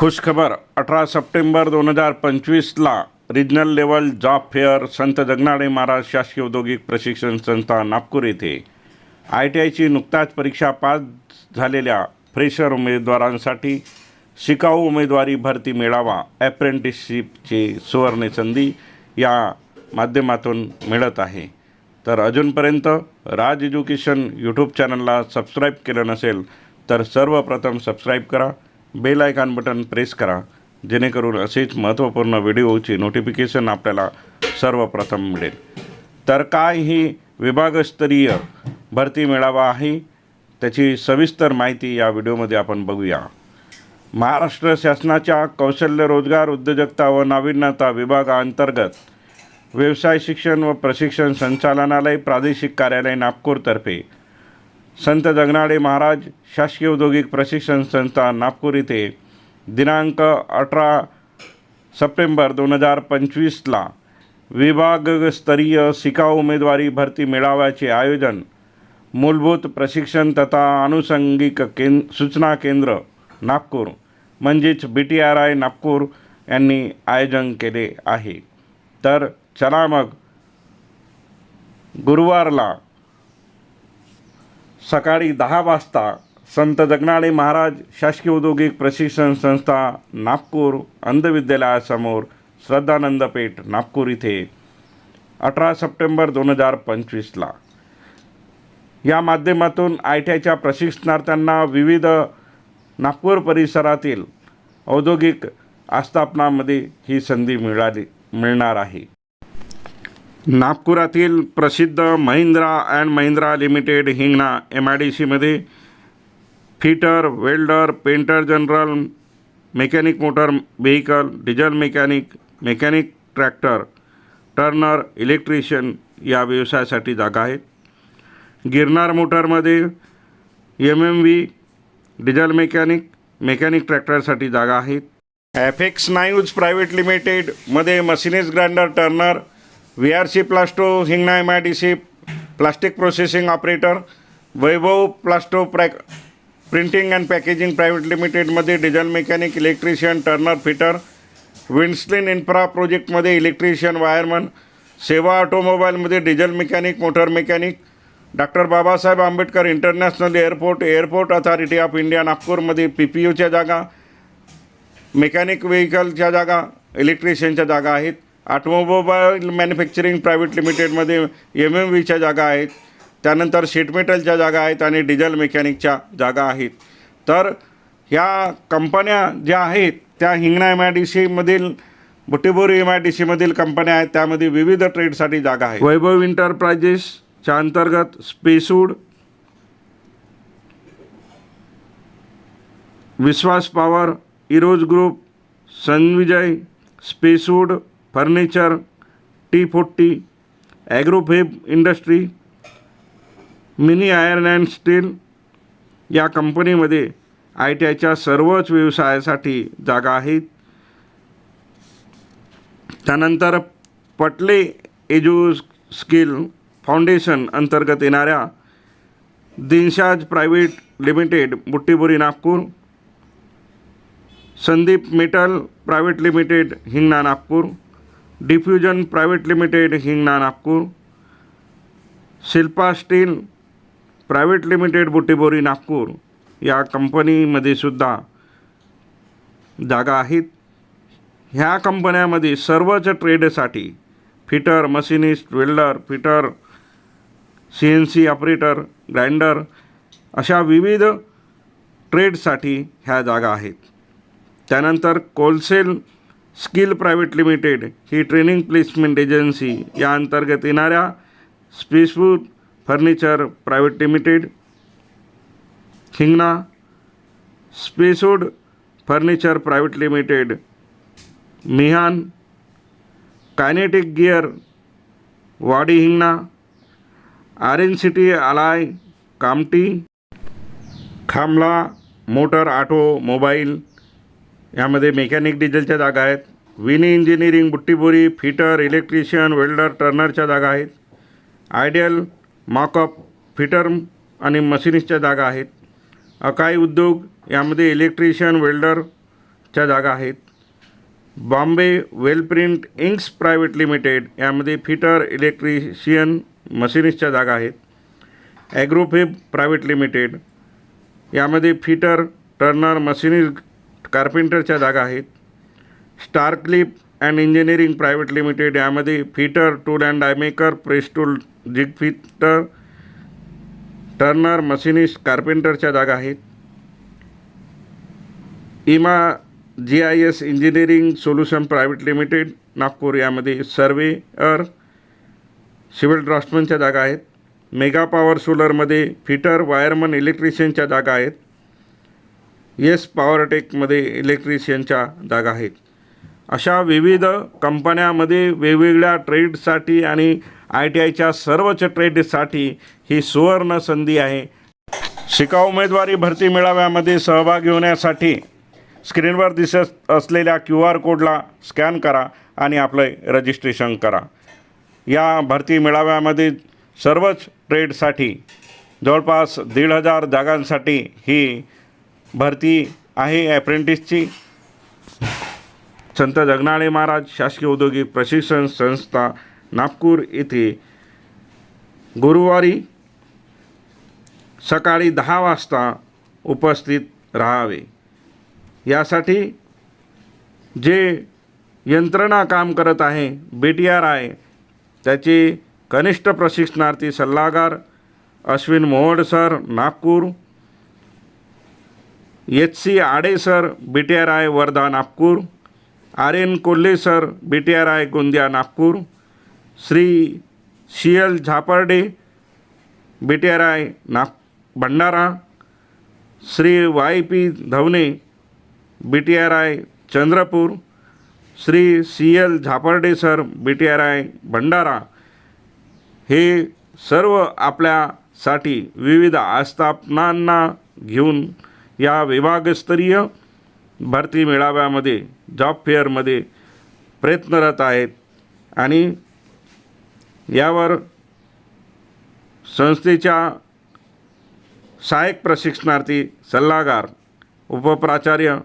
खुशखबर अठरा सप्टेंबर दोन हजार पंचवीसला regional level job fair Sant Jagnade Maharaj शासकीय औद्योगिक प्रशिक्षण संस्था नागपूर येथे. आय टी आयची नुकताच परीक्षा पास झालेल्या फ्रेशर उमेदवारांसाठी शिकाऊ उमेदवारी भरती मेळावा ॲप्रेंटिसशिपची सुवर्ण संधी या माध्यमातून मिळत आहे. तर अजूनपर्यंत राज एज्युकेशन यूट्यूब चॅनलला सबस्क्राईब केलं नसेल तर सर्वप्रथम सबस्क्राईब करा. बेल आयकॉन बटन प्रेस करा जेणेकरून असेच महत्त्वपूर्ण व्हिडिओची नोटिफिकेशन आपल्याला सर्वप्रथम मिळेल. तर काय ही विभागस्तरीय भरती मेळावा आहे? त्याची सविस्तर माहिती या व्हिडिओमध्ये आपण बघूया. महाराष्ट्र शासनाच्या कौशल्य रोजगार उद्योजकता व नाविन्यता विभागाअंतर्गत व्यवसाय शिक्षण व प्रशिक्षण संचालनालय प्रादेशिक कार्यालय नागपूरतर्फे संत जगनाडे महाराज शासकीय औद्योगिक प्रशिक्षण संस्था नागपूर इथे दिनांक अठरा सप्टेंबर दोन हजार पंचवीसला विभागस्तरीय शिकाऊ उमेदवारी भरती मेळाव्याचे आयोजन मूलभूत प्रशिक्षण तथा आनुषंगिक कें सूचना केंद्र नागपूर म्हणजेच B T R I Nagpur यांनी आयोजन केले आहे. तर चला मग गुरुवारला सकाळी दहा वाजता संत जगनाळे महाराज शासकीय औद्योगिक प्रशिक्षण संस्था नागपूर अंधविद्यालयासमोर श्रद्धानंद पेठ नागपूर इथे अठरा सप्टेंबर दोन हजार पंचवीसला. या माध्यमातून आय टी आयच्या प्रशिक्षणार्थ्यांना विविध नागपूर परिसरातील औद्योगिक आस्थापनामध्ये ही संधी मिळाली मिळणार आहे. नागपुरातील प्रसिद्ध Mahindra and Mahindra limited Hingna M I D सीमध्ये fitter welder painter general mechanic motor vehicle diesel mechanic mechanic tractor turner electrician या व्यवसायासाठी जागा आहेत. गिरनार मोटरमध्ये M M V diesel mechanic mechanic ट्रॅक्टरसाठी जागा आहेत. ॲफेक्स नायूज प्रायव्हेट लिमिटेडमध्ये machinist grinder turner V R C Plasto Hingna M I D C plastic processing operator Vaibhav Plasto प्रॅक printing and packaging private लिमिटेडमध्ये diesel mechanic electrician turner fitter विन्स्लिन infra प्रोजेक्टमध्ये electrician wireman Seva ऑटोमोबाईलमध्ये diesel mechanic motor mechanic doctor Babasaheb Ambedkar international airport airport authority of India नागपूरमध्ये P P यूच्या जागा mechanic व्हेकलच्या जागा इलेक्ट्रिशियनच्या जागा आहेत. ऑटोमोबाईल मॅन्युफॅक्चरिंग प्रायव्हेट लिमिटेडमध्ये एम एम व्हीच्या जागा आहेत. त्यानंतर शीट मेटलच्या जागा आहेत आणि डिझेल मेकॅनिकच्या जागा आहेत. तर ह्या कंपन्या ज्या आहेत त्या हिंगणा एम आय डी सीमधील बुटीबोरी एम आय डी सीमधील कंपन्या आहेत. त्यामध्ये विविध ट्रेडसाठी जागा आहे वैभव इंटरप्राइजेसच्या अंतर्गत Spacewood Vishwas power Eros group सनविजय Spacewood furniture T forty Agrofab industry mini iron and steel या कंपनीमध्ये आय टी आयच्या सर्वच व्यवसायासाठी जागा आहेत. त्यानंतर पटले एजू स्किल फाउंडेशन अंतर्गत येणाऱ्या Dinshaw's private limited Butibori Nagpur Sandeep metal private limited Hingna Nagpur diffusion private limited Hingna Nagpur. Shilpa steel private limited Butibori Nagpur. या कंपनीमध्ये सुद्धा जागा आहेत. ह्या कंपन्यामध्ये सर्वच ट्रेडसाठी fitter machinist welder fitter C N C operator grinder अशा विविध ट्रेडसाठी ह्या जागा आहेत. त्यानंतर कोलसेल स्किल प्रायव्हेट लिमिटेड ही ट्रेनिंग प्लेसमेंट एजन्सी या अंतर्गत येणाऱ्या Spacewood furniture private limited Hingna Spacewood furniture private limited Mihan kinetic gear Wadi Hingna R N city आलाय Kamptee Khamla motor automobile यामध्ये मेकॅनिक डिझेलच्या जागा आहेत. Vini engineering Butibori fitter electrician welder टर्नरच्या जागा आहेत. आयडियल मॉकअप फिटर आणि मशिनिस्टच्या जागा आहेत. अकाई उद्योग यामध्ये इलेक्ट्रिशियन वेल्डरच्या जागा आहेत. Bombay wellprint inks private limited यामध्ये फिटर इलेक्ट्रिशियन मशिनिस्टच्या जागा आहेत. ॲग्रोफेब प्रायव्हेट लिमिटेड यामध्ये फिटर टर्नर मशिनिस्ट कार्पेंटरच्या जागा आहेत. Star clip and engineering private limited यामध्ये fitter tool and die maker press tool jig fitter turner machinist कार्पेंटरच्या जागा आहेत. इमा G I S engineering solution private limited Nagpur यामध्ये सर्वेअर सिव्हिल ड्राफ्टमनच्या जागा आहेत. मेगा पॉवर सोलरमध्ये फिटर वायरमन इलेक्ट्रिशियनच्या जागा आहेत. येस पॉवरटेकमध्ये इलेक्ट्रिशियनच्या जागा आहेत. अशा विविध कंपन्यामध्ये वेगवेगळ्या ट्रेडसाठी आणि आय टी आयच्या सर्वच ट्रेडसाठी ही सुवर्ण संधी आहे. शिका उमेदवारी भरती मेळाव्यामध्ये सहभागी होण्यासाठी स्क्रीनवर दिसत असलेल्या क्यू आर कोडला स्कॅन करा आणि आपलं रजिस्ट्रेशन करा. या भरती मेळाव्यामध्ये सर्वच ट्रेडसाठी जवळपास दीड हजार जागांसाठी ही भरती आहे ॲप्रेंटिसची संत जगनाळे महाराज शासकीय औद्योगिक प्रशिक्षण संस्था नागपूर येथे गुरुवारी सकाळी दहा वाजता उपस्थित राहावे. यासाठी जे यंत्रणा काम करत आहे बी टी आर आहे त्याचे कनिष्ठ प्रशिक्षणार्थी सल्लागार Ashwin Mohod sir Nagpur H C Ade sir B T R I Wardha Nagpur. R N Kolhe sir B T R I Gondia Nagpur. Shri C L Zaparde B T R I नाग Bhandara. Shri Y P Dhawane B T R I Chandrapur. Shri C L Zaparde sir B T R I Bhandara. हे सर्व आपल्यासाठी विविध आस्थापनांना घेऊन या विभागस्तरीय भरती मेळाव्यामध्ये job फेअरमध्ये प्रयत्नरत आहेत आणि यावर संस्थेच्या सहाय्यक प्रशिक्षणार्थी सल्लागार उपप्राचार्य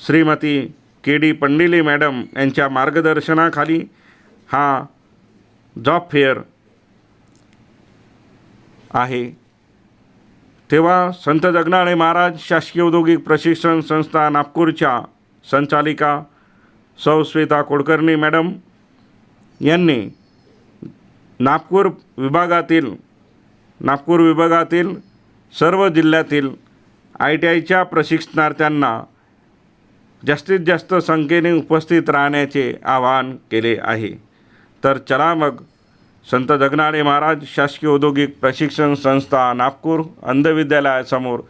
Shrimati K D Pandile madam यांच्या मार्गदर्शनाखाली हा जॉब फेअर आहे. तेव्हा संत जगनाळे महाराज शासकीय औद्योगिक प्रशिक्षण संस्था नागपूरच्या संचालिका सौ श्वेता कुलकर्णी मॅडम यांनी नागपूर विभागातील नागपूर विभागातील सर्व जिल्ह्यातील आय टी आयच्या प्रशिक्षणार्थ्यांना जास्तीत जास्त संख्येने उपस्थित राहण्याचे आवाहन केले आहे. तर चला मग संत जगनाळे महाराज शासकीय औद्योगिक प्रशिक्षण संस्था नागपूर अंधविद्यालयासमोर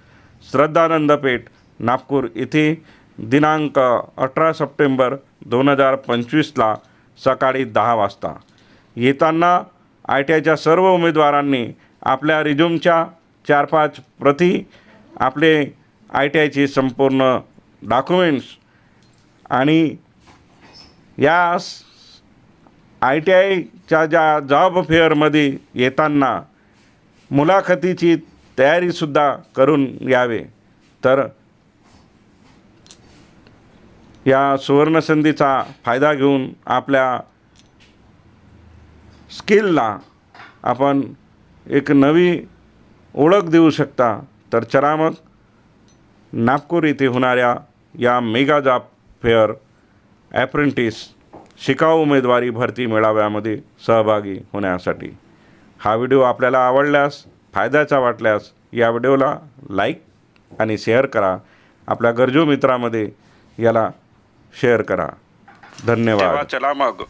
श्रद्धानंद पेठ नागपूर इथे दिनांक अठरा सप्टेंबर दोन हजार पंचवीसला सकाळी दहा वाजता. येताना आय टी आयच्या सर्व उमेदवारांनी आपल्या रिझ्यूमच्या चार पाच प्रती आपले आय टी आयची संपूर्ण डॉक्युमेंट्स आणि या आय टी आयच्या ज्या जॉब फेअरमध्ये येताना मुलाखतीची तयारीसुद्धा करून यावे तर या सुवर्णसंधीचा फायदा घेऊन आपल्या स्किलला आपण एक नवी ओळख देऊ शकता. तर चला मग नागपूर येथे होणाऱ्या या मेगा जॉब फेअर ॲप्रेंटिस शिकाऊ उमेदवारी भरती मेळाव्यामध्ये सहभागी होण्यासाठी. हा व्हिडिओ आपल्याला आवडल्यास फायद्याचा वाटल्यास या व्हिडिओला लाईक आणि शेअर करा. आपल्या गरजू मित्रामध्ये याला शेअर करा. धन्यवाद. चला मग.